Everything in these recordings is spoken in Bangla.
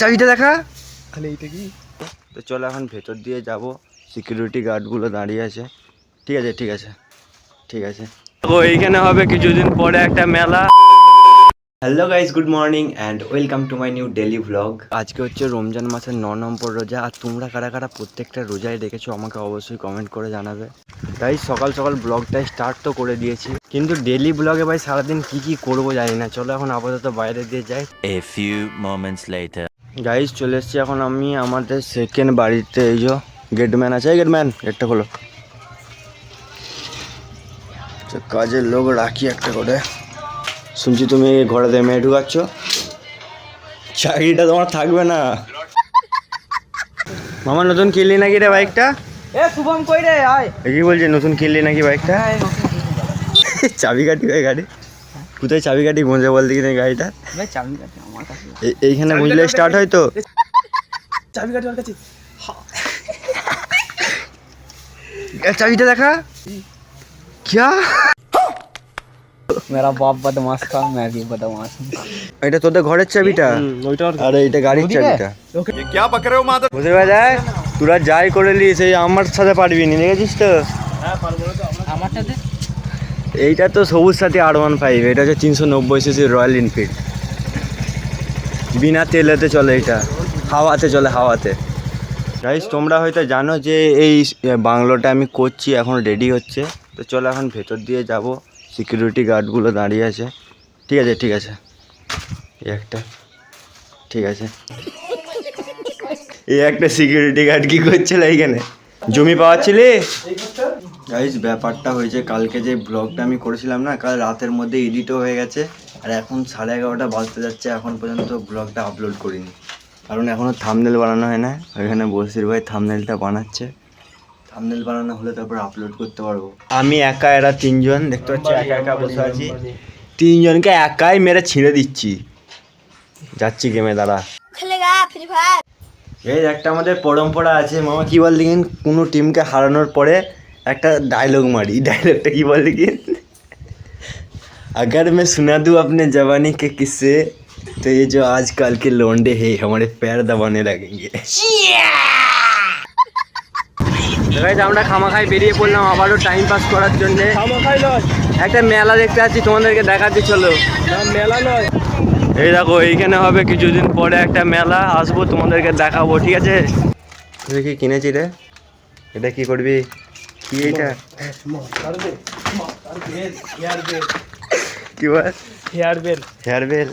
চাবিটা দেখা। তাহলে এইটা কি? তো চলো এখন ভেতর দিয়ে যাব। সিকিউরিটি গার্ডগুলো দাঁড়িয়ে আছে। ঠিক আছে ঠিক আছে। ঠিক আছে। ও এইখানে হবে কিছুদিন পরে একটা মেলা। Hello guys good morning and welcome to my new daily vlog আজকে হচ্ছে রমজান মাসের ন নম্বর রোজা। আর তোমরা কারা কারা প্রত্যেকটা রোজায় দেখেছ আমাকে অবশ্যই কমেন্ট করে জানাবে। তাই সকাল সকাল ব্লগটাই স্টার্ট তো করে দিয়েছি। কিন্তু ডেলি ব্লগে ভাই সারাদিন কি কি করব জানি না। চলো এখন আপাতত বাইরে দিয়ে যাই। A few moments later. Guys চলে এসেছি এখন আমি আমাদের সেকেন্ড বাড়িতে। এই যে গেটম্যান আছে। গেটম্যান গেটটা খোলো। কাজের লোক রাখি একটা করে। শুনছি তুমি ঘরেতে মেয়ে ঢুকাচ্ছ। চাকরিটা তোমার থাকবে না। মামা নতুন কিনলি নাকি রে বাইকটা এ শুভম কই রে আয় এ কি বলছে নতুন কিনলি নাকি বাইকটা চাবি কাটি ভাই গাড়ি কোথায় চাবি কাটি গুঁজে বল দেখি না গাড়িটা ভাই চাবি কাটে আমার কাছে এই- এইখানে বুঝলে স্টার্ট হয় তো চাবি কাটে আমার কাছে চাবিটা দেখা क्या মেরা বাপ বদমাস কা मैं भी बदमाश हूं এটা তোদের ঘরের চাবিটা ওইটা আরে এটা গাড়ির ওদিকে? চাবিটা বুঝতে পারছিস তোরা যাই করে নিস এই আমার সাথে পারবি নি দেখেছিস তো? আমারটাতে? এইটা তো সবুজ সাথী আর ওয়ান ফাইভ এটা হচ্ছে তিনশো নব্বই সিসি রয়্যাল এনফিল্ড। বিনা তেলেতে চলে এটা হাওয়াতে চলে হাওয়াতে। গাইস তোমরা হয়তো জানো যে এই বাংলোটা আমি করছি এখন রেডি হচ্ছে। তো চলো এখন ভেতর দিয়ে যাব সিকিউরিটি গার্ডগুলো দাঁড়িয়ে আছে। ঠিক আছে ঠিক আছে। একটা। ঠিক আছে। এই একটা সিকিউরিটি গার্ড কি করছিল এইখানে? জমি পাওয়াচ্ছিলি? গাইজ ব্যাপারটা হয়েছে কালকে যে ব্লগটা আমি করেছিলাম না কাল রাতের মধ্যে এডিটও হয়ে গেছে আর এখন সাড়ে এগারোটা বাজতে যাচ্ছে এখন পর্যন্ত ব্লগটা আপলোড করিনি। কারণ এখনও থামনেল বানানো হয় না ওইখানে বসির ভাই থামনেলটা বানাচ্ছে। থামনেল বানানো হলে তারপর আপলোড করতে পারব। আমি একা এরা তিনজন দেখতে পাচ্ছি একা একা বসে আছি। তিনজনকে একাই মেরে ছিঁড়ে দিচ্ছি। যাচ্ছি গেমে দাঁড়া। ফ্রি ফায়ার এই একটা আমাদের পরম্পরা আছে মামা কি বল দেখিন কোনো টিমকে হারানোর পরে একটা ডায়লগ মারি ডায়লগটা কি বল দেখিন अगर मैं सुना दूँ अपने जवानी के किस्से तो ये जो आजकल के लौंडे हैं हमारे पैर दबाने लगेंगे Guys, আমরা খামাখাই বেরিয়ে পড়লাম আবারও টাইম পাস করার জন্য খামাখাই নয় একটা মেলা দেখতে যাচ্ছি তোমাদেরকে দেখাচ্ছি চলো না মেলা নয় এই দেখো এইখানে হবে কিছুদিন পরে একটা মেলা আসব তোমাদেরকে দেখাবো ঠিক আছে? তুই কি কিনেছি রে? এটা কি করবি? কি এইটা? কি বল? Hair bell. হেয়ার বেল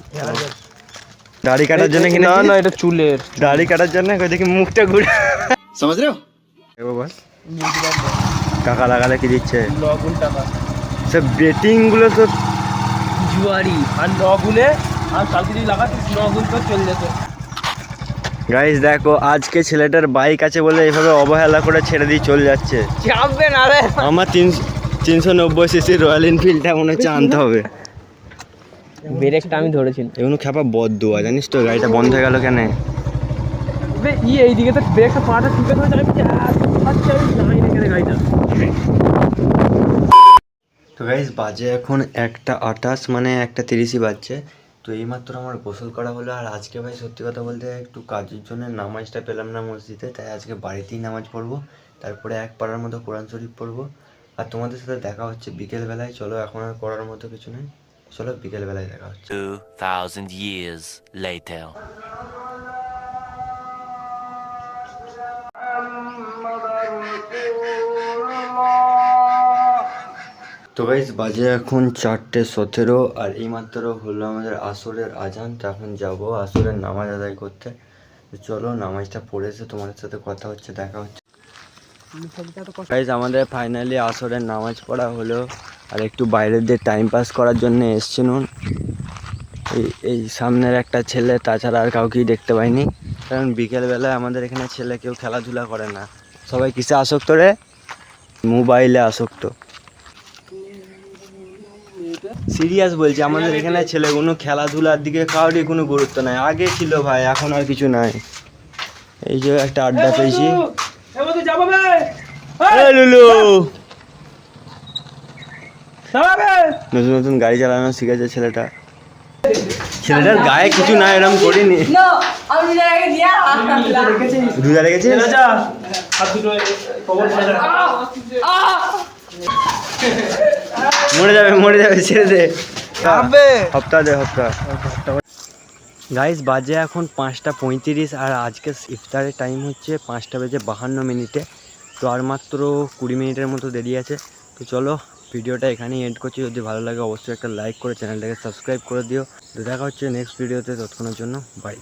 দাড়ি কাটার জন্য কিনে না না এটা চুলের। দাড়ি কাটার জন্য? কই দেখি মুখটা ঘুরে। সমাজ রে? বল। টাকা লাগালে কি দিচ্ছে? নগুন টাকা। সব বেটিংগুলো তো জুয়ারি আর নগুনে আর কালকে যদি লাগাতিস নগুন তো চলে যেত। গাইস দেখো আজকে ছেলেটার বাইক আছে বলে এইভাবে অবহেলা করে ছেড়ে দিয়ে চলে যাচ্ছে। চাপবে না রে। আমার তিনশো তিনশো নব্বই সিসি রয়্যাল এনফিল্ডটা মনে হচ্ছে আনতে হবে। ব্রেকটা আমি ধরেছিলাম এগুলো খ্যাপা বদুয়া জানিস তো গাড়িটা বন্ধ হয়ে গেল কেন? ই এইদিকে তো ব্রেকটা পাটা টিপে ধরে আমি কেন গাড়িটা। তো গাইস বাজে এখন একটা আটাশ মানে একটা তিরিশই বাজছে। তো এইমাত্র আমার গোসল করা হলো, আর আজকে ভাই সত্যি কথা বলতে একটু কাজের জন্য নামাজটা পেলাম না মসজিদে, তাই আজকে বাড়িতেই নামাজ পড়ব। তারপরে এক পাড়ার মতো কোরআন শরীফ পড়ব। আর তোমাদের সাথে দেখা হচ্ছে বিকেলবেলায়, চলো এখন আর করার মতো কিছু নেই। চলো বিকেলবেলায় দেখা হচ্ছে। তো গাইজ বাজে এখন চারটে সতেরো আর এইমাত্র হলো আমাদের আসরের আজান, তো এখন যাব আসরের নামাজ আদায় করতে। চলো, নামাজটা পড়ে এসে তোমাদের সাথে কথা হচ্ছে, দেখা হচ্ছে। গাইজ আমাদের ফাইনালি আসরের নামাজ পড়া হলো, আর একটু বাইরের দিয়ে টাইম পাস করার জন্য এসছে নুন। এই এই সামনের একটা ছেলে, তাছাড়া আর কাউকেই দেখতে পাইনি। কারণ বিকেলবেলায় আমাদের এখানে ছেলে কেউ খেলাধুলা করে না। সবাই কিসে আসক্ত রে? মোবাইলে আসক্ত। সিরিয়াস বলছি আমাদের এখানে ছেলে কোনো খেলাধুলার দিকে কাউরই কোনো গুরুত্ব নাই। আগে ছিল ভাই এখন আর কিছু নাই। এই যে একটা আড্ডা পেয়েছি। এমন যাব বে! এই লুলু! নতুন নতুন গাড়ি চালানো শিখেছে ছেলেটা। ছেলেটার গায়ে কিছু না এরম করিনি। রোজা রেখেছিস? মরে যাবে মরে যাবে ছেড়ে দে। হপ্তাহ দে হপ্তাহ গাইস বাজে এখন পাঁচটা পঁয়ত্রিশ আর আজকে ইফতারের টাইম হচ্ছে পাঁচটা বেজে বাহান্ন মিনিটে। তো আর মাত্র কুড়ি মিনিটের মতো দেরি আছে। তো চলো ভিডিওটা এখানেই এন্ড করছি। যদি ভালো লাগে অবশ্যই একটা লাইক করে চ্যানেলটাকে সাবস্ক্রাইব করে দিও। তো দেখা হচ্ছে নেক্সট ভিডিওতে ততক্ষণের জন্য বাই